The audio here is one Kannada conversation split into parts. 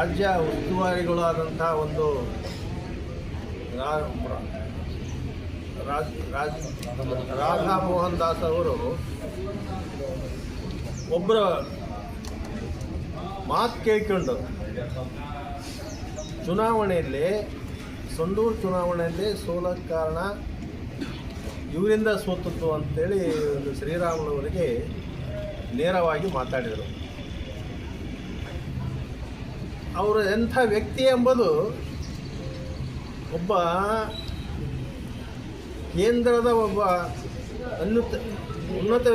ರಾಜ್ಯ ಉಸ್ತುವಾರಿಗಳಾದಂಥ ಒಂದು ರಾಧಾ ಮೋಹನ್ ದಾಸ್ ಅವರು ಒಬ್ಬರ ಮಾತು ಕೇಳ್ಕೊಂಡು ಚುನಾವಣೆಯಲ್ಲಿ, ಸಂಡೂರು ಚುನಾವಣೆಯಲ್ಲಿ ಸೋಲಕ್ಕೆ ಕಾರಣ ಇವರಿಂದ ಸೋತತ್ತು ಅಂತೇಳಿ ಒಂದು ಶ್ರೀರಾಮುಲವರಿಗೆ ನೇರವಾಗಿ ಮಾತಾಡಿದರು. ಅವರು ಎಂಥ ವ್ಯಕ್ತಿ ಎಂಬುದು ಒಬ್ಬ ಕೇಂದ್ರದ ಒಬ್ಬ ಅನ್ಯುತ ಉನ್ನತ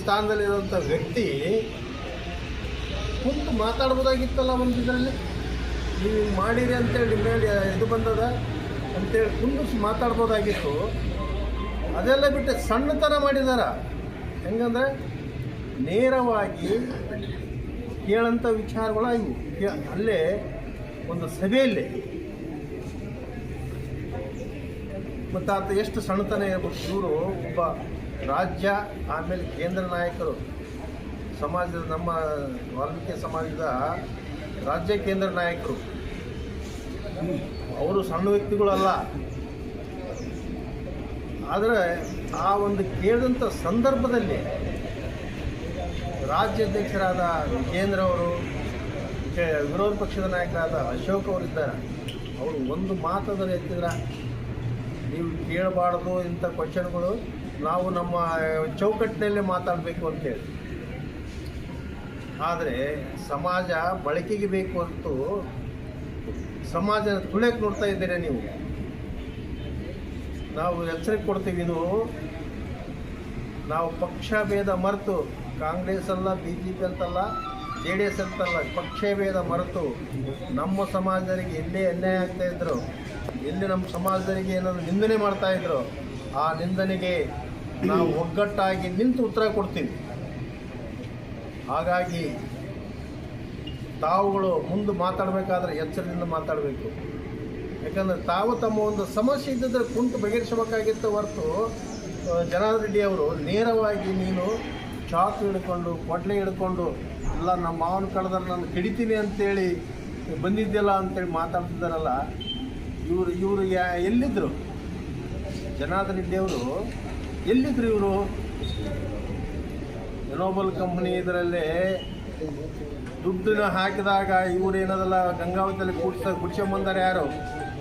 ಸ್ಥಾನದಲ್ಲಿರುವಂಥ ವ್ಯಕ್ತಿ ಕುಂತು ಮಾತಾಡ್ಬೋದಾಗಿತ್ತಲ್ಲ ಒಂದು ಇದರಲ್ಲಿ ನೀವು ಮಾಡಿರಿ ಅಂತೇಳಿ ಮೇಲೆ ಇದು ಬಂದದ? ಅಂತೇಳಿ ಕುಂದು ಮಾತಾಡ್ಬೋದಾಗಿತ್ತು. ಅದೆಲ್ಲ ಬಿಟ್ಟು ಸಣ್ಣತನ ಮಾಡಿದಾರ. ಹೆಂಗಂದ್ರೆ ನೇರವಾಗಿ ಕೇಳಂಥ ವಿಚಾರಗಳು ಇವು ಅಲ್ಲೇ ಒಂದು ಸಭೆಯಲ್ಲಿ. ಮತ್ತು ಆತ ಎಷ್ಟು ಸಣ್ಣತನ ಇರಬೇಕು ಇವರು? ಒಬ್ಬ ರಾಜ್ಯ, ಆಮೇಲೆ ಕೇಂದ್ರ ನಾಯಕರು. ಸಮಾಜದ ನಮ್ಮ ವಾಲ್ಮೀಕಿ ಸಮಾಜದ ರಾಜ್ಯ ಕೇಂದ್ರ ನಾಯಕರು. ಅವರು ಸಣ್ಣ ವ್ಯಕ್ತಿಗಳಲ್ಲ. ಆದರೆ ಆ ಒಂದು ಕೇಳಿದಂಥ ಸಂದರ್ಭದಲ್ಲಿ ರಾಜ್ಯಾಧ್ಯಕ್ಷರಾದ ವಿಜೇಂದ್ರ ಅವರು, ಕೆ- ವಿರೋಧ ಪಕ್ಷದ ನಾಯಕರಾದ ಅಶೋಕ್ ಅವರಿದ್ದಾರೆ ಅವರು ಒಂದು ಮಾತಂದ್ರೆ ಎತ್ತಿದ್ರ, ನೀವು ಕೇಳಬಾರ್ದು ಇಂಥ ಕ್ವಶನ್ಗಳು ನಾವು ನಮ್ಮ ಚೌಕಟ್ಟಿನಲ್ಲೇ ಮಾತಾಡಬೇಕು ಅಂತೇಳಿ ಆದರೆ ಸಮಾಜ ಬಳಕೆಗೆ ಬೇಕು ಅಂತೂ ಸಮಾಜ ತುಳಿಯಕ್ಕೆ ನೋಡ್ತಾ ಇದ್ದೀರಾ ನೀವು. ನಾವು ಎಚ್ಚರಿಕೆ ಕೊಡ್ತೀವಿ ನಾವು ಪಕ್ಷ ಭೇದ ಮರೆತು ಕಾಂಗ್ರೆಸ್ ಅಲ್ಲ ಬಿ ಜೆ ಪಿ ಅಂತಲ್ಲ, ಜೆ ಡಿ ಎಸ್ ಅಂತಲ್ಲ ಪಕ್ಷ ಭೇದ ಮರೆತು ನಮ್ಮ ಸಮಾಜದವರಿಗೆ ಎಲ್ಲೇ ಅನ್ಯಾಯ ಆಗ್ತಾ ಇದ್ರು, ಎಲ್ಲಿ ನಮ್ಮ ಸಮಾಜದವರಿಗೆ ಏನಾದರೂ ನಿಂದನೆ ಮಾಡ್ತಾ ಇದ್ರು, ಆ ನಿಂದನೆಗೆ ನಾವು ಒಗ್ಗಟ್ಟಾಗಿ ನಿಂತು ಉತ್ತರ ಕೊಡ್ತೀವಿ. ಹಾಗಾಗಿ ತಾವುಗಳು ಮುಂದೆ ಮಾತಾಡಬೇಕಾದ್ರೆ ಎಚ್ಚರದಿಂದ ಮಾತಾಡಬೇಕು. ಯಾಕಂದರೆ ತಾವು ತಮ್ಮ ಒಂದು ಸಮಸ್ಯೆ ಇದ್ದಿದ್ರೆ ಕುಂತು ಬಗೆಹರಿಸಬೇಕಾಗಿತ್ತು ಹೊರತು ಜನಾರ್ದನ್ ರೆಡ್ಡಿ ಅವರು ನೇರವಾಗಿ ನೀನು ಚಾಕು ಹಿಡ್ಕೊಂಡು, ಕೊಟ್ಲೆ ಹಿಡ್ಕೊಂಡು, ಎಲ್ಲ ನಮ್ಮ ಮಾವನ ಕಳೆದ್ರೆ ನಾನು ಕಡಿತೀನಿ ಅಂತೇಳಿ ಬಂದಿದ್ದಿಲ್ಲ ಅಂತೇಳಿ ಮಾತಾಡ್ತಿದ್ದಾರಲ್ಲ, ಇವರು ಇವರು ಯಾ ಎಲ್ಲಿದ್ದರು ಜನಾರ್ದನ ರೆಡ್ಡಿ ಅವರು, ಎಲ್ಲಿದ್ರು ಇವರು? ಎನೋಬಲ್ ಕಂಪ್ನಿ ಇದರಲ್ಲಿ ದುಡ್ಡನ್ನು ಹಾಕಿದಾಗ ಇವ್ರು ಏನದಲ್ಲ, ಗಂಗಾವತಿಯಲ್ಲಿ ಕೂಡ್ಸ, ಕುಡ್ಸ್ಕೊಂಬಂದಾರೆ ಯಾರು?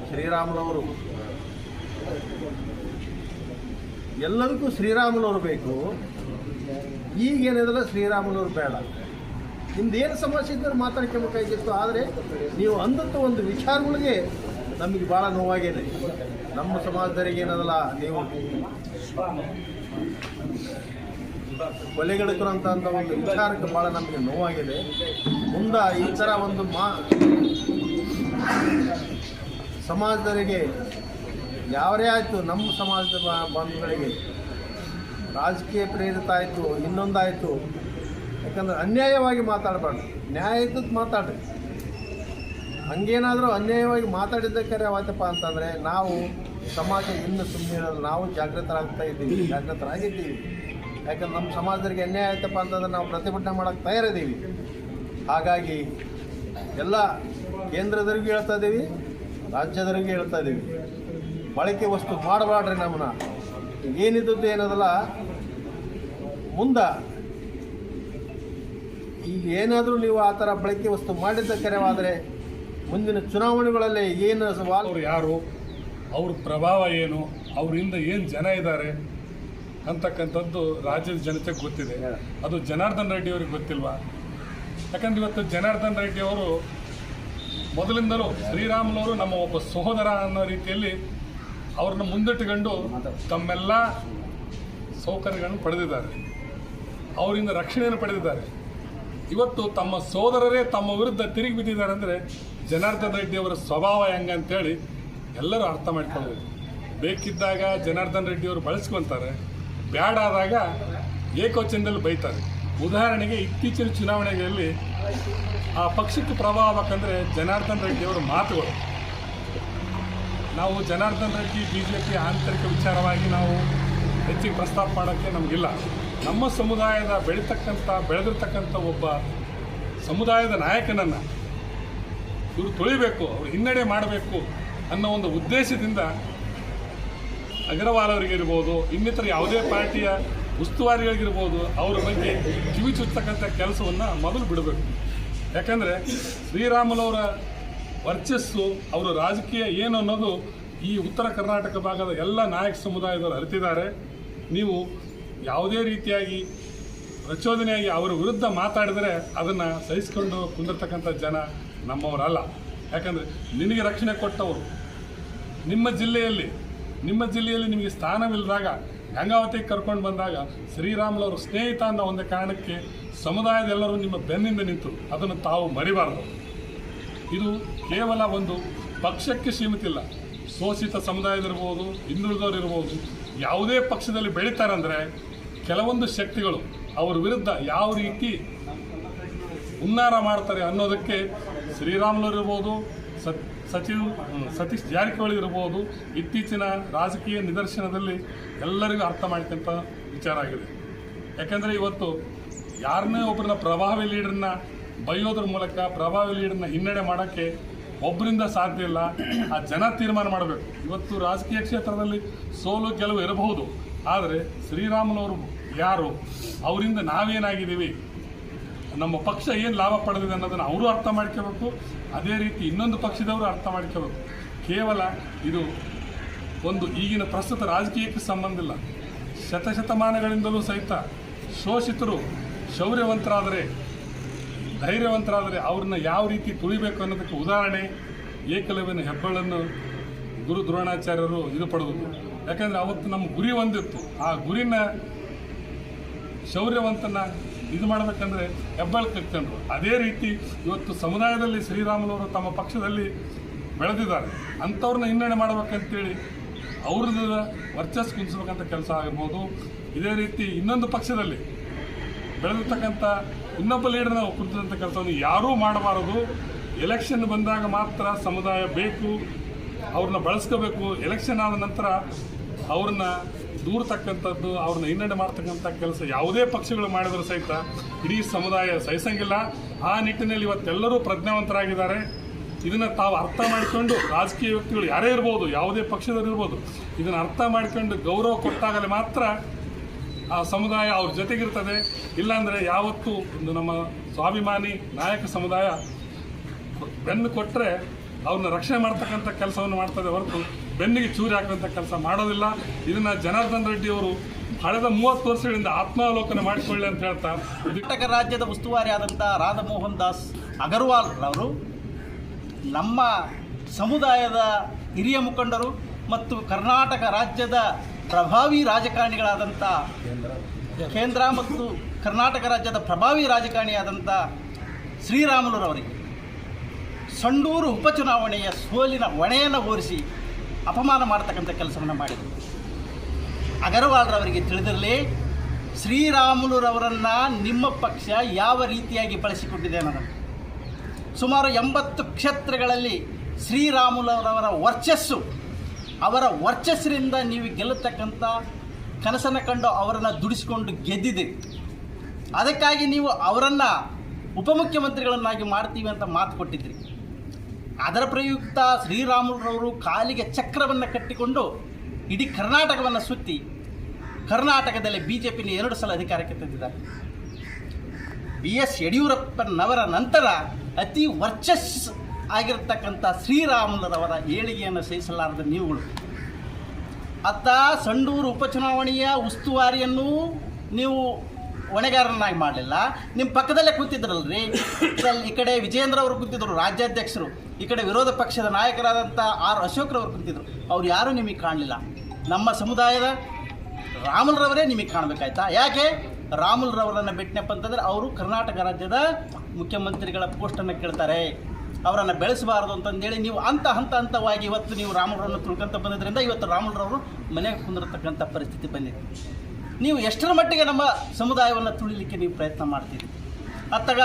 ಶ್ರೀರಾಮನವರು ಎಲ್ಲದಕ್ಕೂ ಶ್ರೀರಾಮನವರು ಬೇಕು. ಈಗೇನಿದಲ್ಲ ಶ್ರೀರಾಮನವ್ರು ಬೇಡ. ನಿಮ್ದೇನು ಸಮಸ್ಯೆ ಇದ್ದರೆ ಮಾತಾಡ್ಕೊಬೇಕಾಗಿತ್ತು ಆದರೆ ನೀವು ಅಂದಂಥ ಒಂದು ವಿಚಾರಗಳಿಗೆ ನಮಗೆ ಭಾಳ ನೋವಾಗಿದೆ ನಮ್ಮ ಸಮಾಜದವರಿಗೆ ಏನದಲ್ಲ ನೀವು ಕೊಲೆಗಡಕರಂತ ಅಂತ ಒಂದು ವಿಚಾರಕ್ಕೆ ಭಾಳ ನಮಗೆ ನೋವಾಗಿದೆ. ಮುಂದೆ ಈ ಥರ ಒಂದು ಮಾ ಸಮಾಜದವರಿಗೆ ಯಾವರೇ ಆಯಿತು ನಮ್ಮ ಸಮಾಜದ ಬಾಂಧವರಿಗೆ ಬಂಧುಗಳಿಗೆ ರಾಜಕೀಯ ಪ್ರೇರಿತ ಆಯಿತು, ಇನ್ನೊಂದಾಯಿತು. ಯಾಕಂದ್ರೆ ಅನ್ಯಾಯವಾಗಿ ಮಾತಾಡಬಾರ್ದು. ನ್ಯಾಯ ಇದ್ದದ್ದು ಮಾತಾಡ್ರಿ. ಹಂಗೇನಾದರೂ ಅನ್ಯಾಯವಾಗಿ ಮಾತಾಡಿದ್ದಕ್ಕೆ ಆಯ್ತಪ್ಪ ಅಂತಂದರೆ ನಾವು ಸಮಾಜ ಇನ್ನು ಸುಮ್ಮನೆ ನಾವು ಜಾಗೃತರಾಗ್ತಾ ಇದ್ದೀವಿ ಜಾಗೃತರಾಗಿದ್ದೀವಿ ಯಾಕಂದ್ರೆ ನಮ್ಮ ಸಮಾಜದವರಿಗೆ ಅನ್ಯಾಯ ಆಯ್ತಪ್ಪ ಅಂತಂದ್ರೆ ನಾವು ಪ್ರತಿಭಟನೆ ಮಾಡೋಕ್ಕೆ ತಯಾರಿದ್ದೀವಿ. ಹಾಗಾಗಿ ಎಲ್ಲ ಕೇಂದ್ರದವ್ರಿಗೂ ಹೇಳ್ತಾ ಇದ್ದೀವಿ, ರಾಜ್ಯದವ್ರಿಗೂ ಹೇಳ್ತಾ ಇದ್ದೀವಿ. ಬಳಕೆ ವಸ್ತು ಮಾಡಬೇಡ್ರಿ ನಮ್ಮನ್ನ. ಏನಿದ್ದದ್ದು ಏನದಲ್ಲ? ಮುಂದೆ. ಈಗ ಏನಾದರೂ ನೀವು ಆ ಥರ ಬಳಕೆ ವಸ್ತು ಮಾಡಿದ್ದ ಕರೆವಾದರೆ ಮುಂದಿನ ಚುನಾವಣೆಗಳಲ್ಲಿ ಏನು ಅವರು ಅವ್ರು ಯಾರು? ಅವ್ರ ಪ್ರಭಾವ ಏನು? ಅವರಿಂದ ಏನು ಜನ ಇದ್ದಾರೆ? ಅಂತಕ್ಕಂಥದ್ದು ರಾಜ್ಯದ ಜನತೆಗೆ ಗೊತ್ತಿದೆ. ಅದು ಜನಾರ್ದನ್ ರೆಡ್ಡಿ ಅವ್ರಿಗೆ ಗೊತ್ತಿಲ್ವಾ? ಯಾಕಂದ್ರೆ ಇವತ್ತು ಜನಾರ್ದನ್ ರೆಡ್ಡಿ ಅವರು ಮೊದಲಿಂದಲೂ ಶ್ರೀರಾಮುಲವರು ನಮ್ಮ ಒಬ್ಬ ಸಹೋದರ ಅನ್ನೋ ರೀತಿಯಲ್ಲಿ ಅವ್ರನ್ನ ಮುಂದಿಟ್ಟುಕೊಂಡು ತಮ್ಮೆಲ್ಲ ಸೌಕರ್ಯಗಳನ್ನು ಪಡೆದಿದ್ದಾರೆ. ಅವರಿಂದ ರಕ್ಷಣೆಯನ್ನು ಪಡೆದಿದ್ದಾರೆ. ಇವತ್ತು ತಮ್ಮ ಸೋದರರೇ ತಮ್ಮ ವಿರುದ್ಧ ತಿರುಗಿ ಬಿದ್ದಿದ್ದಾರೆ ಅಂದರೆ ಜನಾರ್ದನ್ ರೆಡ್ಡಿ ಅವರ ಸ್ವಭಾವ ಹೆಂಗೆ ಅಂತೇಳಿ ಎಲ್ಲರೂ ಅರ್ಥ ಮಾಡ್ಕೊಳ್ಬೇಕು. ಬೇಕಿದ್ದಾಗ ಜನಾರ್ದನ್ ರೆಡ್ಡಿ ಅವರು ಬಳಸ್ಕೊತಾರೆ, ಬ್ಯಾಡ್ ಆದಾಗ ಏಕವಚನದಲ್ಲಿ ಬೈತಾರೆ. ಉದಾಹರಣೆಗೆ ಇತ್ತೀಚಿನ ಚುನಾವಣೆಗಳಲ್ಲಿ ಆ ಪಕ್ಷಕ್ಕೆ ಪ್ರಭಾವ ಆಗ್ಬೇಕಂದ್ರೆ ಜನಾರ್ದನ್ ರೆಡ್ಡಿ ಅವರ ಮಾತುಗಳು. ನಾವು Janardhan Reddy B J P ಆಂತರಿಕ ವಿಚಾರವಾಗಿ ನಾವು ಹೆಚ್ಚಿಗೆ ಪ್ರಸ್ತಾಪ ಮಾಡೋಕ್ಕೆ ನಮಗಿಲ್ಲ. ನಮ್ಮ ಸಮುದಾಯದ ಬೆಳೀತಕ್ಕಂಥ, ಬೆಳೆದಿರ್ತಕ್ಕಂಥ ಒಬ್ಬ ಸಮುದಾಯದ ನಾಯಕನನ್ನು ಇವರು ತೊಳಿಬೇಕು, ಅವರು ಹಿನ್ನಡೆ ಮಾಡಬೇಕು ಅನ್ನೋ ಒಂದು ಉದ್ದೇಶದಿಂದ ಅಗ್ರವಾಲ್ ಅವರಿಗಿರ್ಬೋದು ಇನ್ನಿತರ ಯಾವುದೇ ಪಾರ್ಟಿಯ ಉಸ್ತುವಾರಿಗಳಿಗಿರ್ಬೋದು, ಅವರ ಬಗ್ಗೆ ಕಿವಿ ಚುಚ್ಚತಕ್ಕಂಥ ಕೆಲಸವನ್ನು ಮೊದಲು ಬಿಡಬೇಕು. ಯಾಕಂದರೆ ಶ್ರೀರಾಮುಲವರ ವರ್ಚಸ್ಸು, ಅವರ ರಾಜಕೀಯ ಏನು ಅನ್ನೋದು ಈ ಉತ್ತರ ಕರ್ನಾಟಕ ಭಾಗದ ಎಲ್ಲ ನಾಯಕ ಸಮುದಾಯದವರು ಅರಿತಿದ್ದಾರೆ. ನೀವು ಯಾವುದೇ ರೀತಿಯಾಗಿ ಪ್ರಚೋದನೆಯಾಗಿ ಅವರ ವಿರುದ್ಧ ಮಾತಾಡಿದರೆ ಅದನ್ನು ಸಹಿಸ್ಕೊಂಡು ಕುಂದಿರ್ತಕ್ಕಂಥ ಜನ ನಮ್ಮವರಲ್ಲ. ಯಾಕಂದರೆ ನಿನಗೆ ರಕ್ಷಣೆ ಕೊಟ್ಟವರು. ನಿಮ್ಮ ಜಿಲ್ಲೆಯಲ್ಲಿ ನಿಮ್ಮ ಜಿಲ್ಲೆಯಲ್ಲಿ ನಿಮಗೆ ಸ್ಥಾನವಿಲ್ಲದಾಗ ಗಂಗಾವತಿಗೆ ಕರ್ಕೊಂಡು ಬಂದಾಗ ಶ್ರೀರಾಮುಲವರು ಸ್ನೇಹಿತ ಅನ್ನೋ ಒಂದು ಕಾರಣಕ್ಕೆ ಸಮುದಾಯದ ಎಲ್ಲರೂ ನಿಮ್ಮ ಬೆನ್ನಿಂದ ನಿಂತು ಅದನ್ನು ತಾವು ಮರಿಬಾರದು. ಇದು ಕೇವಲ ಒಂದು ಪಕ್ಷಕ್ಕೆ ಸೀಮಿತ ಇಲ್ಲ. ಶೋಷಿತ ಸಮುದಾಯದಿರ್ಬೋದು ಹಿಂದುಳಿದವರಿರ್ಬೋದು, ಯಾವುದೇ ಪಕ್ಷದಲ್ಲಿ ಬೆಳೀತಾರಂದರೆ ಕೆಲವೊಂದು ಶಕ್ತಿಗಳು ಅವರ ವಿರುದ್ಧ ಯಾವ ರೀತಿ ಉನ್ನಾರ ಮಾಡ್ತಾರೆ ಅನ್ನೋದಕ್ಕೆ ಶ್ರೀರಾಮುಲು ಇರ್ಬೋದು ಸತ್, ಸಚಿವ್ ಸತೀಶ್ ಜಾರಕಿಹೊಳಿ ಇರ್ಬೋದು, ಇತ್ತೀಚಿನ ರಾಜಕೀಯ ನಿದರ್ಶನದಲ್ಲಿ ಎಲ್ಲರಿಗೂ ಅರ್ಥ ಮಾಡ್ಕೊಂತ ವಿಚಾರ ಆಗಿದೆ. ಯಾಕೆಂದರೆ ಇವತ್ತು ಯಾರನ್ನೇ ಒಬ್ಬರನ್ನ ಪ್ರಭಾವಿ ಲೀಡರ್ನ ಬೈಯೋದ್ರ ಮೂಲಕ ಪ್ರಭಾವಿ ಲೀಡರ್ನ ಹಿನ್ನಡೆ ಮಾಡೋಕ್ಕೆ ಒಬ್ಬರಿಂದ ಸಾಧ್ಯ ಇಲ್ಲ. ಆ ಜನ ತೀರ್ಮಾನ ಮಾಡಬೇಕು. ಇವತ್ತು ರಾಜಕೀಯ ಕ್ಷೇತ್ರದಲ್ಲಿ ಸೋಲು ಗೆಲುವು ಇರಬಹುದು. ಆದರೆ ಶ್ರೀರಾಮನವರು ಯಾರು? ಅವರಿಂದ ನಾವೇನಾಗಿದ್ದೀವಿ? ನಮ್ಮ ಪಕ್ಷ ಏನು ಲಾಭ ಪಡೆದಿದೆ ಅನ್ನೋದನ್ನು ಅವರು ಅರ್ಥ ಮಾಡ್ಕೋಬೇಕು. ಅದೇ ರೀತಿ ಇನ್ನೊಂದು ಪಕ್ಷದವರು ಅರ್ಥ ಮಾಡ್ಕೋಬೇಕು. ಕೇವಲ ಇದು ಒಂದು ಈಗಿನ ಪ್ರಸ್ತುತ ರಾಜಕೀಯಕ್ಕೆ ಸಂಬಂಧ ಇಲ್ಲ. ಶತಶತಮಾನಗಳಿಂದಲೂ ಸಹಿತ ಶೋಷಿತರು ಶೌರ್ಯವಂತರಾದರೆ ಧೈರ್ಯವಂತರಾದರೆ ಅವ್ರನ್ನ ಯಾವ ರೀತಿ ತುಳಿಬೇಕು ಅನ್ನೋದಕ್ಕೆ ಉದಾಹರಣೆ ಏಕಲವ್ಯನ ಹೆಬ್ಬಳನ್ನು ಗುರು ದ್ರೋಣಾಚಾರ್ಯರು ಇದು ಪಡೆದದ್ದು. ಯಾಕಂದರೆ ಅವತ್ತು ನಮ್ಮ ಗುರಿ ಒಂದಿತ್ತು. ಆ ಗುರಿನ ಶೌರ್ಯವಂತನ ಇದು ಮಾಡಬೇಕಂದ್ರೆ ಹೆಬ್ಬಾಳು ಕಟ್ಕೊಂಡ್ರು. ಅದೇ ರೀತಿ ಇವತ್ತು ಸಮುದಾಯದಲ್ಲಿ ಶ್ರೀರಾಮನವರು ತಮ್ಮ ಪಕ್ಷದಲ್ಲಿ ಬೆಳೆದಿದ್ದಾರೆ. ಅಂಥವ್ರನ್ನ ಹಿನ್ನಡೆ ಮಾಡಬೇಕಂತೇಳಿ ಅವ್ರದ್ದು ವರ್ಚಸ್ ಕುಂದಿಸ್ಬೇಕಂತ ಕೆಲಸ ಆಗಿರ್ಬೋದು ಇದೇ ರೀತಿ ಇನ್ನೊಂದು ಪಕ್ಷದಲ್ಲಿ ಬೆಳೆದಿರ್ತಕ್ಕಂಥ ಇನ್ನೊಬ್ಬ ಲೀಡರ್ನ ಕುರಿತಂಥ ಕೆಲಸವನ್ನು ಯಾರೂ ಮಾಡಬಾರದು. ಎಲೆಕ್ಷನ್ ಬಂದಾಗ ಮಾತ್ರ ಸಮುದಾಯ ಬೇಕು, ಅವ್ರನ್ನ ಬಳಸ್ಕೋಬೇಕು. ಎಲೆಕ್ಷನ್ ಆದ ನಂತರ ಅವ್ರನ್ನ ದೂರತಕ್ಕಂಥದ್ದು, ಅವ್ರನ್ನ ಹಿನ್ನಡೆ ಮಾಡ್ತಕ್ಕಂಥ ಕೆಲಸ ಯಾವುದೇ ಪಕ್ಷಗಳು ಮಾಡಿದರೂ ಸಹಿತ ಇಡೀ ಸಮುದಾಯ ಸಹಿಸಂಗಿಲ್ಲ. ಆ ನಿಟ್ಟಿನಲ್ಲಿ ಇವತ್ತೆಲ್ಲರೂ ಪ್ರಜ್ಞಾವಂತರಾಗಿದ್ದಾರೆ. ಇದನ್ನು ತಾವು ಅರ್ಥ ಮಾಡಿಕೊಂಡು ರಾಜಕೀಯ ವ್ಯಕ್ತಿಗಳು ಯಾರೇ ಇರ್ಬೋದು, ಯಾವುದೇ ಪಕ್ಷದವರು ಇರ್ಬೋದು, ಇದನ್ನು ಅರ್ಥ ಮಾಡಿಕೊಂಡು ಗೌರವ ಕೊಟ್ಟಾಗಲೇ ಮಾತ್ರ ಆ ಸಮುದಾಯ ಅವ್ರ ಜೊತೆಗಿರ್ತದೆ. ಇಲ್ಲಾಂದರೆ ಯಾವತ್ತೂ ಒಂದು ನಮ್ಮ ಸ್ವಾಭಿಮಾನಿ ನಾಯಕ ಸಮುದಾಯ ಬೆನ್ನು ಕೊಟ್ಟರೆ ಅವ್ರನ್ನ ರಕ್ಷಣೆ ಮಾಡ್ತಕ್ಕಂಥ ಕೆಲಸವನ್ನು ಮಾಡ್ತದೆ ಹೊರತು ಬೆನ್ನಿಗೆ ಚೂರಿ ಹಾಕುವಂಥ ಕೆಲಸ ಮಾಡೋದಿಲ್ಲ. ಇದನ್ನು ಜನಾರ್ದನ್ ರೆಡ್ಡಿ ಅವರು ಕಳೆದ ಮೂವತ್ತು ವರ್ಷಗಳಿಂದ ಆತ್ಮಾವಲೋಕನ ಮಾಡಿಕೊಳ್ಳಿ ಅಂತ ಹೇಳ್ತಾ ಕರ್ನಾಟಕ ರಾಜ್ಯದ ಉಸ್ತುವಾರಿ ಆದಂಥ ರಾಧಮೋಹನ್ ದಾಸ್ ಅಗರ್ವಾಲ್ ಅವರು ನಮ್ಮ ಸಮುದಾಯದ ಹಿರಿಯ ಮುಖಂಡರು ಮತ್ತು ಕರ್ನಾಟಕ ರಾಜ್ಯದ ಪ್ರಭಾವಿ ರಾಜಕಾರಣಿಗಳಾದಂಥ ಕೇಂದ್ರ ಮತ್ತು ಕರ್ನಾಟಕ ರಾಜ್ಯದ ಪ್ರಭಾವಿ ರಾಜಕಾರಣಿಯಾದಂಥ ಶ್ರೀರಾಮುಲುರವರಿಗೆ ಸಂಡೂರು ಉಪಚುನಾವಣೆಯ ಸೋಲಿನ ಹೊಣೆಯನ್ನು ಹೋರಿಸಿ ಅಪಮಾನ ಮಾಡತಕ್ಕಂಥ ಕೆಲಸವನ್ನು ಮಾಡಿದರು. ಅಗರವಾಲ್ರವರಿಗೆ ತಿಳಿದಿರಲಿ, ಶ್ರೀರಾಮುಲುರವರನ್ನು ನಿಮ್ಮ ಪಕ್ಷ ಯಾವ ರೀತಿಯಾಗಿ ಬಳಸಿಕೊಂಡಿದೆ ಅನ್ನೋದನ್ನು. ಸುಮಾರು ಎಂಬತ್ತು ಕ್ಷೇತ್ರಗಳಲ್ಲಿ ಶ್ರೀರಾಮುಲುರವರ ವರ್ಚಸ್ಸು ಅವರ ವರ್ಚಸ್ಸಿನಿಂದ ನೀವು ಗೆಲ್ಲತಕ್ಕಂಥ ಕನಸನ್ನು ಕಂಡು ಅವರನ್ನು ದುಡಿಸಿಕೊಂಡು ಗೆದ್ದಿದೆ ಅದಕ್ಕಾಗಿ ನೀವು ಅವರನ್ನು ಉಪಮುಖ್ಯಮಂತ್ರಿಗಳನ್ನಾಗಿ ಮಾಡ್ತೀವಿ ಅಂತ ಮಾತು ಕೊಟ್ಟಿದ್ರಿ ಅದರ ಪ್ರಯುಕ್ತ ಶ್ರೀರಾಮುಲುರವರು ಕಾಲಿಗೆ ಚಕ್ರವನ್ನು ಕಟ್ಟಿಕೊಂಡು ಇಡೀ ಕರ್ನಾಟಕವನ್ನು ಸುತ್ತಿ ಕರ್ನಾಟಕದಲ್ಲಿ ಬಿ ಜೆ ಪಿನ ಎರಡು ಸಲ ಅಧಿಕಾರಕ್ಕೆ ತಂದಿದ್ದಾರೆ. ಬಿ ಎಸ್ ಯಡಿಯೂರಪ್ಪನವರ ನಂತರ ಅತಿ ವರ್ಚಸ್ ಆಗಿರತಕ್ಕಂಥ ಶ್ರೀರಾಮುಲರವರ ಏಳಿಗೆಯನ್ನು ಸಹಿಸಲಾರದ ನೀವುಗಳು. ಅತ್ತ ಸಂಡೂರು ಉಪಚುನಾವಣೆಯ ಉಸ್ತುವಾರಿಯನ್ನು ನೀವು ಹೊಣೆಗಾರನಾಗಿ ಮಾಡಲಿಲ್ಲ. ನಿಮ್ಮ ಪಕ್ಕದಲ್ಲೇ ಕೂತಿದ್ರಲ್ರಿ. ಇದ್ರಲ್ಲಿ ಈ ಕಡೆ ವಿಜೇಂದ್ರ ಅವರು ಕೂತಿದ್ರು, ರಾಜ್ಯಾಧ್ಯಕ್ಷರು. ಈ ಕಡೆ ವಿರೋಧ ಪಕ್ಷದ ನಾಯಕರಾದಂಥ ಆರ್ ಅಶೋಕ್ರವರು ಕೂತಿದ್ರು. ಅವ್ರು ಯಾರೂ ನಿಮಗೆ ಕಾಣಲಿಲ್ಲ. ನಮ್ಮ ಸಮುದಾಯದ ರಾಮುಲ್ರವರೇ ನಿಮಗೆ ಕಾಣಬೇಕಾಯ್ತಾ? ಯಾಕೆ? ರಾಮುಲ್ರವರನ್ನು ಬಿಟ್ಟನಪ್ಪ ಅಂತಂದರೆ ಅವರು ಕರ್ನಾಟಕ ರಾಜ್ಯದ ಮುಖ್ಯಮಂತ್ರಿಗಳ ಪೋಸ್ಟನ್ನು ಕೇಳ್ತಾರೆ. ಅವರನ್ನು ಬೆಳೆಸಬಾರದು ಅಂತಂದೇಳಿ ನೀವು ಹಂತ ಹಂತ ಹಂತವಾಗಿ ಇವತ್ತು ನೀವು ರಾಮರನ್ನು ತುಳ್ಕೊಂತ ಬಂದಿದ್ದರಿಂದ ಇವತ್ತು ರಾಮರವರು ಮನೆಗೆ ಕುಂದಿರತಕ್ಕಂಥ ಪರಿಸ್ಥಿತಿ ಬಂದಿದೆ. ನೀವು ಎಷ್ಟರ ಮಟ್ಟಿಗೆ ನಮ್ಮ ಸಮುದಾಯವನ್ನು ತುಳಿಲಿಕ್ಕೆ ನೀವು ಪ್ರಯತ್ನ ಮಾಡ್ತೀರಿ ಅತ್ತಾಗ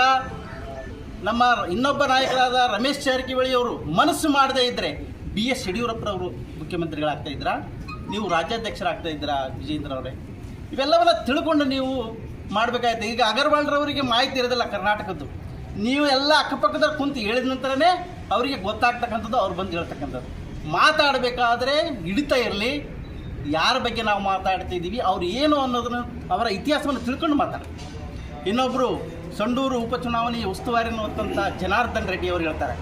ನಮ್ಮ ಇನ್ನೊಬ್ಬ ನಾಯಕರಾದ ರಮೇಶ್ ಜಾರಕಿಹೊಳಿ ಅವರು ಮನಸ್ಸು ಮಾಡದೇ ಇದ್ದರೆ ಬಿ ಎಸ್ ಯಡಿಯೂರಪ್ಪರವರು ಮುಖ್ಯಮಂತ್ರಿಗಳಾಗ್ತಾ ಇದ್ರಾ? ನೀವು ರಾಜ್ಯಾಧ್ಯಕ್ಷರಾಗ್ತಾ ಇದ್ದೀರಾ ವಿಜೇಂದ್ರ ಅವರೇ ಇವೆಲ್ಲವನ್ನ ತಿಳ್ಕೊಂಡು ನೀವು ಮಾಡಬೇಕಾಯ್ತು. ಈಗ ಅಗರ್ವಾಲ್ರವರಿಗೆ ಮಾಹಿತಿ ಇರೋದಿಲ್ಲ ಕರ್ನಾಟಕದ್ದು. ನೀವು ಎಲ್ಲ ಅಕ್ಕಪಕ್ಕದವ್ರು ಕುಂತು ಹೇಳಿದ ನಂತರನೇ ಅವರಿಗೆ ಗೊತ್ತಾಗ್ತಕ್ಕಂಥದ್ದು ಅವ್ರು ಬಂದು ಹೇಳ್ತಕ್ಕಂಥದ್ದು. ಮಾತಾಡಬೇಕಾದ್ರೆ ಹಿಡಿತಾ ಇರಲಿ, ಯಾರ ಬಗ್ಗೆ ನಾವು ಮಾತಾಡ್ತಿದ್ದೀವಿ ಅವ್ರು ಏನು ಅನ್ನೋದನ್ನು ಅವರ ಇತಿಹಾಸವನ್ನು ತಿಳ್ಕೊಂಡು ಮಾತಾಡಿ ಇನ್ನೊಬ್ಬರು ಸಂಡೂರು ಉಪಚುನಾವಣೆ ಉಸ್ತುವಾರಿ ಅನ್ನುವಂಥ ಜನಾರ್ದನ್ ರೆಡ್ಡಿ ಅವರು ಹೇಳ್ತಾರೆ,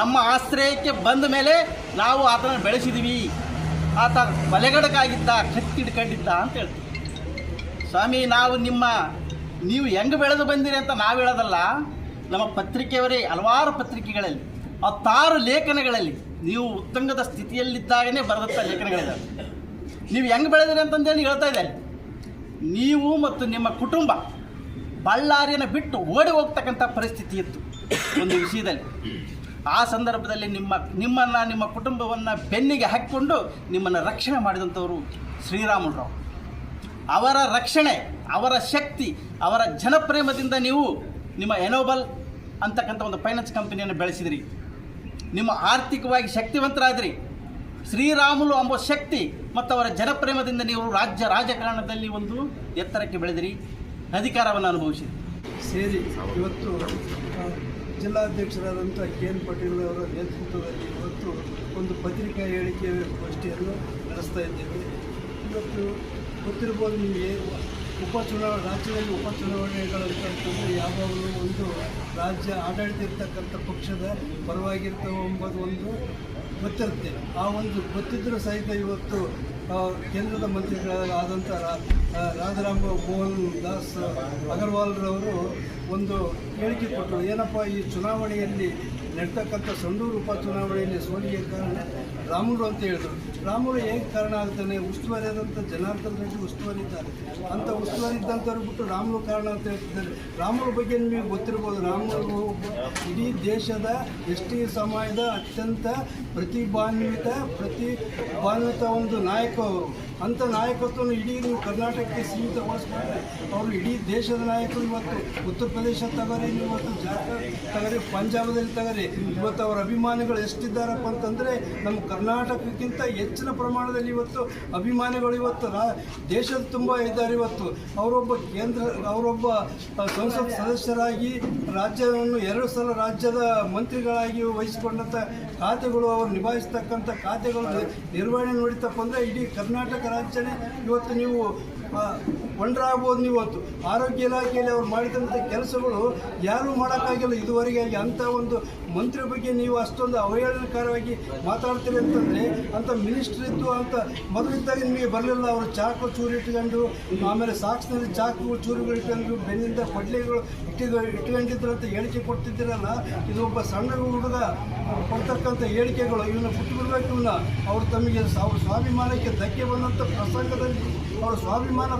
ನಮ್ಮ ಆಶ್ರಯಕ್ಕೆ ಬಂದ ಮೇಲೆ ನಾವು ಆತನ ಬೆಳೆಸಿದೀವಿ, ಆತ ಬಲೆಗಡಕಾಗಿದ್ದ ಕತ್ತಿಡ್ಕೊಂಡಿದ್ದ ಅಂತ ಹೇಳ್ತೀವಿ ಸ್ವಾಮಿ, ನಾವು ನಿಮ್ಮ ನೀವು ಹೆಂಗೆ ಬೆಳೆದು ಬಂದಿರಿ ಅಂತ ನಾವು ಹೇಳೋದಲ್ಲ, ನಮ್ಮ ಪತ್ರಿಕೆಯವರೇ ಹಲವಾರು ಪತ್ರಿಕೆಗಳಲ್ಲಿ, ಹತ್ತಾರು ಲೇಖನಗಳಲ್ಲಿ ನೀವು ಉತ್ತಂಗದ ಸ್ಥಿತಿಯಲ್ಲಿದ್ದಾಗನೇ ಬರೆದಂಥ ಲೇಖನಗಳಿದ್ದಾವೆ ನೀವು ಹೆಂಗೆ ಬೆಳೆದಿರಿ ಅಂತಂದೇಳಿ ಹೇಳ್ತಾ ಇದ್ದಾರೆ. ನೀವು ಮತ್ತು ನಿಮ್ಮ ಕುಟುಂಬ ಬಳ್ಳಾರಿಯನ್ನು ಬಿಟ್ಟು ಓಡಿ ಹೋಗ್ತಕ್ಕಂಥ ಪರಿಸ್ಥಿತಿ ಇತ್ತು ಒಂದು ವಿಷಯದಲ್ಲಿ. ಆ ಸಂದರ್ಭದಲ್ಲಿ ನಿಮ್ಮ, ನಿಮ್ಮನ್ನು, ನಿಮ್ಮ ಕುಟುಂಬವನ್ನು ಬೆನ್ನಿಗೆ ಹಾಕಿಕೊಂಡು ನಿಮ್ಮನ್ನು ರಕ್ಷಣೆ ಮಾಡಿದಂಥವರು ಶ್ರೀರಾಮುಲರಾವ್ ಅವರ ರಕ್ಷಣೆ, ಅವರ ಶಕ್ತಿ, ಅವರ ಜನಪ್ರೇಮದಿಂದ ನೀವು ನಿಮ್ಮ ಎನೋಬಲ್ ಅಂತಕ್ಕಂಥ ಒಂದು ಫೈನಾನ್ಸ್ ಕಂಪನಿಯನ್ನು ಬೆಳೆಸಿದಿರಿ. ನಿಮ್ಮ ಆರ್ಥಿಕವಾಗಿ ಶಕ್ತಿವಂತರಾದಿರಿ. ಶ್ರೀರಾಮುಲು ಎಂಬ ಶಕ್ತಿ ಮತ್ತು ಅವರ ಜನಪ್ರೇಮದಿಂದ ನೀವು ರಾಜ್ಯ ರಾಜಕಾರಣದಲ್ಲಿ ಒಂದು ಎತ್ತರಕ್ಕೆ ಬೆಳೆದಿರಿ. ಅಧಿಕಾರವನ್ನು ಅನುಭವಿಸಿದ್ರಿ ಸೇರಿ ಇವತ್ತು ಜಿಲ್ಲಾಧ್ಯಕ್ಷರಾದಂಥ ಕೆ ಎನ್ ಪಾಟೀಲ್ ಅವರ ನೇತೃತ್ವದಲ್ಲಿ ಇವತ್ತು ಒಂದು ಪತ್ರಿಕಾ ಹೇಳಿಕೆ ಗೋಷ್ಠಿಯನ್ನು ನಡೆಸ್ತಾ ಇದ್ದೇವೆ. ಇವತ್ತು ಗೊತ್ತಿರ್ಬೋದು ನಿಮಗೆ. ಉಪಚುನಾವಣೆ ರಾಜ್ಯದಲ್ಲಿ ಉಪಚುನಾವಣೆಗಳಂತಂದರೆ ಯಾವಾಗಲೂ ಒಂದು ರಾಜ್ಯ ಆಡಳಿತ ಇರ್ತಕ್ಕಂಥ ಪಕ್ಷದ ಪರವಾಗಿರ್ತವೆ ಎಂಬುದು ಒಂದು ಗೊತ್ತಿರುತ್ತೆ. ಆ ಒಂದು ಗೊತ್ತಿದ್ದರೂ ಸಹಿತ ಇವತ್ತು ಕೇಂದ್ರದ ಮಂತ್ರಿಗಳಾದಂಥ ರಾ- ಆ, ರಾಧಾರಾಮ್ ಮೋಹನ್ ದಾಸ್ ಅಗರ್ವಾಲ್ರವರು ಒಂದು ಹೇಳಿಕೆ ಕೊಟ್ಟರು. ಏನಪ್ಪ ಈ ಚುನಾವಣೆಯಲ್ಲಿ ನಡ್ತಕ್ಕಂಥ ಸಂಡೂರು ಉಪಚುನಾವಣೆಯಲ್ಲಿ ಸೋಲಿಗೆ ಕಾರಣ ರಾಮುಲು ಅಂತ ಹೇಳಿದ್ರು. ರಾಮುಲು ಹೇಗೆ ಕಾರಣ ಆಗ್ತಾನೆ? ಉಸ್ತುವಾರಿ ಆದಂಥ ಜನಾರ್ದನ್ ರೆಡ್ಡಿ ಉಸ್ತುವಾರಿ ಇದ್ದಾರೆ ಅಂಥ ಉಸ್ತುವಾರಿ ಇದ್ದಂಥವ್ರು ಬಿಟ್ಟು ರಾಮುಲು ಕಾರಣ ಅಂತ ಹೇಳ್ತಿದ್ದಾರೆ. ರಾಮುಲ ಬಗ್ಗೆ ನಿಮಗೆ ಗೊತ್ತಿರ್ಬೋದು. ರಾಮುಲು ಇಡೀ ದೇಶದ ಎಸ್ ಟಿ ಸಮಾಜದ ಅತ್ಯಂತ ಪ್ರತಿಭಾನ್ವಿತ ಪ್ರತಿಭಾನ್ವಿತ ಒಂದು ನಾಯಕ ಅವರು. ಅಂಥ ನಾಯಕತ್ವವನ್ನು ಇಡೀ ನೀವು ಕರ್ನಾಟಕಕ್ಕೆ ಸೀಮಿತಗೊಳಿಸ್ಕೊಂಡ್ರೆ ಅವರು ಇಡೀ ದೇಶದ ನಾಯಕರು ಇವತ್ತು ಉತ್ತರ ಪ್ರದೇಶ ತಗರಿ, ಇವತ್ತು ಜಾರ್ಖಂಡ್ ತಗರಿ, ಪಂಜಾಬದಲ್ಲಿ ತಗರಿ, ಇವತ್ತು ಅವರ ಅಭಿಮಾನಿಗಳು ಎಷ್ಟಿದ್ದಾರಪ್ಪ ಅಂತಂದರೆ ನಮ್ಮ ಕರ್ನಾಟಕಕ್ಕಿಂತ ಹೆಚ್ಚಿನ ಪ್ರಮಾಣದಲ್ಲಿ ಇವತ್ತು ಅಭಿಮಾನಿಗಳು ಇವತ್ತು ರಾ, ದೇಶದ ತುಂಬ ಇದ್ದಾರೆ ಇವತ್ತು. ಅವರೊಬ್ಬ ಕೇಂದ್ರ, ಅವರೊಬ್ಬ ಸಂಸತ್ ಸದಸ್ಯರಾಗಿ ರಾಜ್ಯವನ್ನು ಎರಡು ಸಲ ರಾಜ್ಯದ ಮಂತ್ರಿಗಳಾಗಿ ವಹಿಸಿಕೊಂಡಂಥ ಖಾತೆಗಳು ಅವರು ನಿಭಾಯಿಸ್ತಕ್ಕಂಥ ಖಾತೆಗಳು ನಿರ್ವಹಣೆ ನೋಡಿತಪ್ಪ ಅಂದರೆ ಇಡೀ ಕರ್ನಾಟಕ ರಾಜ್ಯನೇ ಇವತ್ತು ನೀವು ಒಂಡ್ರಾಗ್ಬೋದು ನೀವು ಆರೋಗ್ಯ ಇಲಾಖೆಯಲ್ಲಿ ಅವ್ರು ಮಾಡಿದಂಥ ಕೆಲಸಗಳು ಯಾರೂ ಮಾಡೋಕ್ಕಾಗಿಲ್ಲ. ಇದುವರೆಗೆ ಆಗಿ ಅಂಥ ಒಂದು ಮಂತ್ರಿ ಬಗ್ಗೆ ನೀವು ಅಷ್ಟೊಂದು ಅವಹೇಳನಕಾರವಾಗಿ ಮಾತಾಡ್ತೀರಿ ಅಂತಂದರೆ ಅಂಥ ಮಿನಿಸ್ಟ್ರ್ ಇತ್ತು ಅಂತ ಮೊದಲಿದ್ದಾಗ ನಿಮಗೆ ಬರಲಿಲ್ಲ. ಅವರು ಚಾಕು ಚೂರು ಇಟ್ಕೊಂಡು, ಆಮೇಲೆ ಸಾಕ್ಸ್ನಲ್ಲಿ ಚಾಕು ಚೂರುಗಳು ಇಟ್ಕೊಂಡು, ಬೆನ್ನಿಂದ ಪಡ್ಲೆಗಳು ಇಟ್ಟಿದ್ದು ಇಟ್ಕೊಂಡಿದ್ರು ಅಂತ ಹೇಳಿಕೆ ಕೊಡ್ತಿದ್ದೀರಲ್ಲ. ಇದು ಒಬ್ಬ ಸಣ್ಣ ಹುಡುಗ ಕೊಡ್ತಕ್ಕಂಥ ಹೇಳಿಕೆಗಳು, ಇವನ್ನ ಬಿಟ್ಟು ಇವನ್ನ ಅವ್ರು ತಮಗೆ ಅವ್ರ ಸ್ವಾಭಿಮಾನಕ್ಕೆ ಧಕ್ಕೆ ಬಂದಂಥ ಪ್ರಸಂಗದಲ್ಲಿ ಅವರು ಸ್ವಾಭಿಮಾನ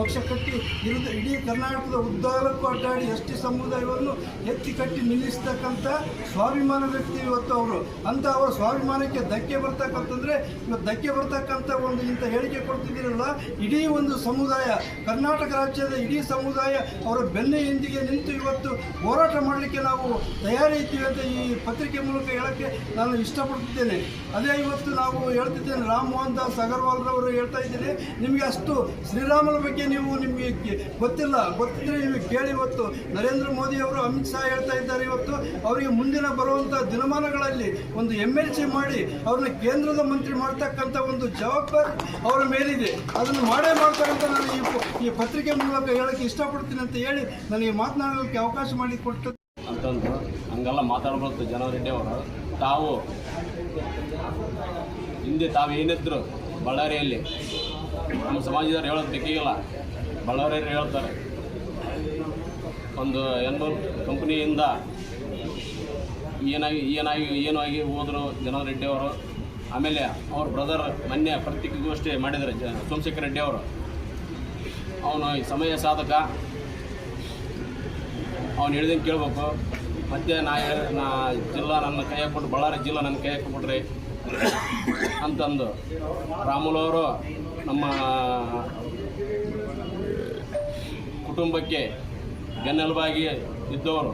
ಪಕ್ಷ ಕಟ್ಟಿ ಇರುದ ಇಡೀ ಕರ್ನಾಟಕದ ಉದ್ದಾರಕ್ಕೂ ಅಡ್ಡಾಡಿ ಎಸ್ ಟಿ ಸಮುದಾಯವನ್ನು ಎತ್ತಿ ಕಟ್ಟಿ ನಿಲ್ಲಿಸ್ತಕ್ಕಂಥ ಸ್ವಾಭಿಮಾನ ವ್ಯಕ್ತಿ ಇವತ್ತು ಅವರು. ಅಂತ ಅವರ ಸ್ವಾಭಿಮಾನಕ್ಕೆ ಧಕ್ಕೆ ಬರ್ತಕ್ಕಂತಂದ್ರೆ ಇವತ್ತು ಧಕ್ಕೆ ಬರ್ತಕ್ಕಂಥ ಒಂದು ಇಂಥ ಹೇಳಿಕೆ ಕೊಡ್ತಿದ್ದೀರಲ್ಲ, ಇಡೀ ಒಂದು ಸಮುದಾಯ, ಕರ್ನಾಟಕ ರಾಜ್ಯದ ಇಡೀ ಸಮುದಾಯ ಅವರ ಬೆನ್ನೆ ಹಿಂದಿಗೆ ನಿಂತು ಇವತ್ತು ಹೋರಾಟ ಮಾಡಲಿಕ್ಕೆ ನಾವು ತಯಾರಿ ಇದ್ದೀವಿ ಅಂತ ಈ ಪತ್ರಿಕೆ ಮೂಲಕ ಹೇಳೋಕ್ಕೆ ನಾನು ಇಷ್ಟಪಡ್ತಿದ್ದೇನೆ. ಅದೇ ಇವತ್ತು ನಾವು ಹೇಳ್ತಿದ್ದೇನೆ, ರಾಮ್ ಮೋಹನ್ ದಾಸ್ ಅಗರ್ವಾಲ್ರವರು ಹೇಳ್ತಾ ಇದ್ದೀನಿ ನಿಮಗೆ ಅಷ್ಟು ಶ್ರೀರಾಮನ ಬಗ್ಗೆ ನೀವು ನಿಮಗೆ ಗೊತ್ತಿಲ್ಲ. ಗೊತ್ತಿದ್ರೆ ನೀವು ಕೇಳಿ ಇವತ್ತು ನರೇಂದ್ರ ಮೋದಿ ಅವರು ಅಮಿತ್ ಶಾ ಹೇಳ್ತಾ ಇದ್ದಾರೆ ಇವತ್ತು. ಅವರಿಗೆ ಮುಂದಿನ ಬರುವಂಥ ದಿನಮಾನಗಳಲ್ಲಿ ಒಂದು ಎಂ ಎಲ್ ಸಿ ಮಾಡಿ ಅವ್ರನ್ನ ಕೇಂದ್ರದ ಮಂತ್ರಿ ಮಾಡ್ತಕ್ಕಂಥ ಒಂದು ಜವಾಬ್ದಾರಿ ಅವರ ಮೇಲಿದೆ. ಅದನ್ನು ಮಾಡೇ ಮಾಡ್ತಾರೆ ಅಂತ ನಾನು ಈ ಈ ಪತ್ರಿಕೆ ಮೂಲಕ ಹೇಳಕ್ಕೆ ಇಷ್ಟಪಡ್ತೀನಿ ಅಂತ ಹೇಳಿ ನನಗೆ ಮಾತನಾಡೋಕ್ಕೆ ಅವಕಾಶ ಮಾಡಿಕೊಟ್ಟು ಅಂತಂದು ಹಂಗೆಲ್ಲ ಮಾತಾಡ್ಬಾರ್ದು ಜನವರಿ ಅವರು. ತಾವು ಹಿಂದೆ ತಾವು ಏನಿದ್ರು ಬಳ್ಳಾರಿಯಲ್ಲಿ ನಮ್ಮ ಸಮಾಜದವ್ರು ಹೇಳೋದು ಬೇಕಾಗಿಲ್ಲ ಬಳ್ಳಾರಿಯವ್ರು ಹೇಳ್ತಾರೆ? ಒಂದು ಎನ್ಮಲ್ ಕಂಪ್ನಿಯಿಂದ ಏನಾಗಿ ಏನಾಗಿ ಏನು ಆಗಿ ಹೋದರು ಜನ ರೆಡ್ಡಿ ಅವರು, ಆಮೇಲೆ ಅವ್ರ ಬ್ರದರ್ ಮೊನ್ನೆ ಪತ್ರಿಕೆಗೋಷ್ಠಿ ಮಾಡಿದ್ದಾರೆ ಜ ಸೋಮಶೇಖರ್ ರೆಡ್ಡಿ ಅವರು. ಅವನು ಸಮಯ ಸಾಧಕ. ಅವನು ಹೇಳ್ದಂಗೆ ಕೇಳಬೇಕು. ಮತ್ತು ನಾ ನಾ ಜಿಲ್ಲಾ ನನ್ನ ಕೈಯಾಗ ಕೊಟ್ಟು ಬಳ್ಳಾರಿ ಜಿಲ್ಲಾ ನನ್ನ ಕೈಯಾಗ ಕೊಟ್ರಿ ಅಂತಂದು ರಾಮುಲವರು ನಮ್ಮ ಕುಟುಂಬಕ್ಕೆ ಬೆನ್ನೆಲುಬಾಗಿ ಇದ್ದವರು.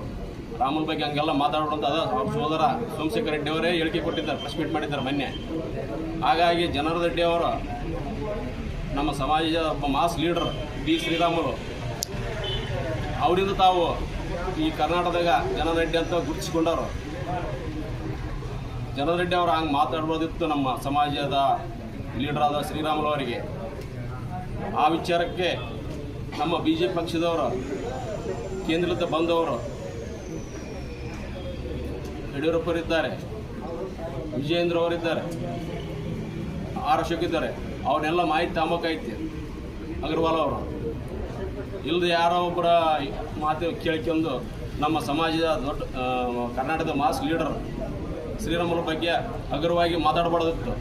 ರಾಮುಲ್ ಬಗ್ಗೆ ಹಂಗೆಲ್ಲ ಮಾತಾಡೋದಂತ ಅವ್ರ ಸೋದರ ಸೋಮಶೇಖರ್ ರೆಡ್ಡಿ ಅವರೇ ಹೇಳಿಕೆ ಕೊಟ್ಟಿದ್ದಾರೆ ಪ್ರೆಸ್ ಮೀಟ್ ಮಾಡಿದ್ದಾರೆ ಮೊನ್ನೆ. ಹಾಗಾಗಿ ಜನರಡ್ಡಿಯವರು ರೆಡ್ಡಿ ಅವರು ನಮ್ಮ ಸಮಾಜದ ಒಬ್ಬ ಮಾಸ್ ಲೀಡರ್ ಬಿ ಶ್ರೀರಾಮುಲು. ಅವರಿಂದ ತಾವು ಈ ಕರ್ನಾಟಕದಾಗ ಜನರೆಡ್ಡಿ ಅಂತ ಗುರುತಿಸಿಕೊಂಡವರು. ಜನರೆಡ್ಡಿ ಅವರು ಹಂಗೆ ಮಾತಾಡ್ಬೋದಿತ್ತು ನಮ್ಮ ಸಮಾಜದ ಲೀಡರ್ ಆದ ಶ್ರೀರಾಮುಲು ಅವರಿಗೆ. ಆ ವಿಚಾರಕ್ಕೆ ನಮ್ಮ ಬಿ ಜೆ ಪಿ ಪಕ್ಷದವರು ಕೇಂದ್ರದ ಬಂದವರು ಯಡಿಯೂರಪ್ಪರಿದ್ದಾರೆ, ವಿಜಯೇಂದ್ರ ಅವರಿದ್ದಾರೆ, ಆರ್ ಅಶೋಕ್ ಇದ್ದಾರೆ. ಅವನ್ನೆಲ್ಲ ಮಾಹಿತಿ ತಾಂಬಕೈತಿ ಅಗರ್ವಾಲ್ ಅವರು. ಇಲ್ಲದೆ ಯಾರೋ ಒಬ್ಬರ ಮಾತು ಕೇಳ್ಕೊಂಡು ನಮ್ಮ ಸಮಾಜದ ದೊಡ್ಡ ಕರ್ನಾಟಕದ ಮಾಸ್ ಲೀಡರ್ ಶ್ರೀರಾಮುಲು ಬಗ್ಗೆ ಹಗುರವಾಗಿ ಮಾತಾಡಬಾರ್ದಿತ್ತು.